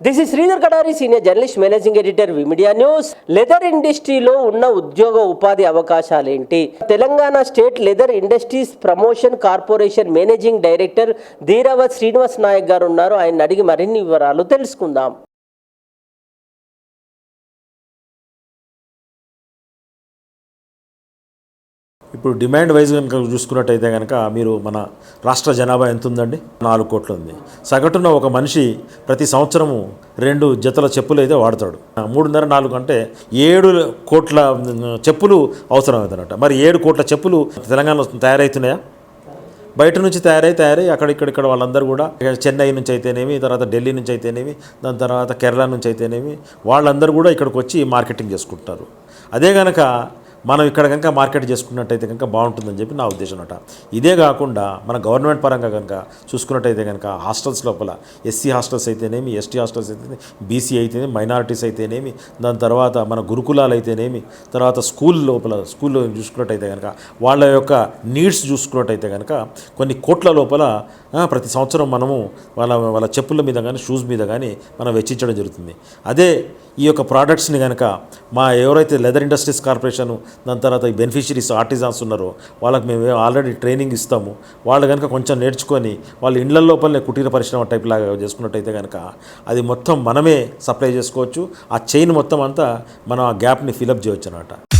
This is Sridhar Kadari senior journalist managing editor V media news leather ఇండస్ట్రీలో ఉన్న ఉద్యోగ ఉపాధి అవకాశాలు ఏంటి Telangana state leather industries promotion corporation managing director Dheeravath Srinivas Nayak గారు ఉన్నారు ఆయన అడిగి మరిన్ని వివరాలు తెలుసుకుందాం. ఇప్పుడు డిమాండ్ వైజ్ కనుక చూసుకున్నట్టయితే కనుక మీరు మన రాష్ట్ర జనాభా ఎంత ఉందండి నాలుగు కోట్లు ఉంది. సగటున ఒక మనిషి ప్రతి సంవత్సరము రెండు జతల చెప్పులు అయితే వాడతాడు. మూడున్నర నాలుగు అంటే ఏడు కోట్ల చెప్పులు అవసరం అవుతుందన్నమాట మరి ఏడు కోట్ల చెప్పులు తెలంగాణలో తయారవుతున్నాయా బయట నుంచి తయారై తయారై అక్కడ ఇక్కడ వాళ్ళందరూ కూడా చెన్నై నుంచి అయితేనేమి తర్వాత ఢిల్లీ నుంచి అయితేనేమి దాని తర్వాత కేరళ నుంచి అయితేనేమి వాళ్ళందరూ కూడా ఇక్కడికి వచ్చి మార్కెటింగ్ చేసుకుంటారు. అదే కనుక మనం ఇక్కడ కనుక మార్కెట్ చేసుకున్నట్టయితే కనుక బాగుంటుందని చెప్పి నా ఉద్దేశం అట ఇదే కాకుండా మన గవర్నమెంట్ పరంగా కనుక చూసుకున్నట్టయితే కనుక హాస్టల్స్ లోపల ఎస్సీ హాస్టల్స్ అయితేనేమి ఎస్టీ హాస్టల్స్ అయితేనేమి బీసీ అయితేనేమి మైనారిటీస్ అయితేనేమి దాని తర్వాత మన గురుకులాలు అయితేనేమి తర్వాత స్కూల్ లోపల స్కూల్లో చూసుకున్నట్టయితే కనుక వాళ్ళ యొక్క నీడ్స్ చూసుకున్నట్టయితే కనుక కొన్ని కోట్ల లోపల ప్రతి సంవత్సరం మనము వాళ్ళ వాళ్ళ చెప్పుల మీద కానీ షూస్ మీద కానీ మనం వెచ్చించడం జరుగుతుంది. అదే ఈ యొక్క ప్రోడక్ట్స్ని కనుక మా ఎవరైతే లెదర్ ఇండస్ట్రీస్ కార్పొరేషన్ దాని తర్వాత ఈ బెనిఫిషరీస్ ఆర్టిజాన్స్ ఉన్నారో వాళ్ళకి మేము ఆల్రెడీ ట్రైనింగ్ ఇస్తాము. వాళ్ళు కనుక కొంచెం నేర్చుకొని వాళ్ళ ఇండ్ల లోపలనే కుటీర పరిశ్రమ టైప్ లాగా చేసుకున్నట్టయితే కనుక అది మొత్తం మనమే సప్లై చేసుకోవచ్చు. ఆ చైన్ మొత్తం అంతా మనం ఆ గ్యాప్ని ఫిలప్ చేయొచ్చు అనమాట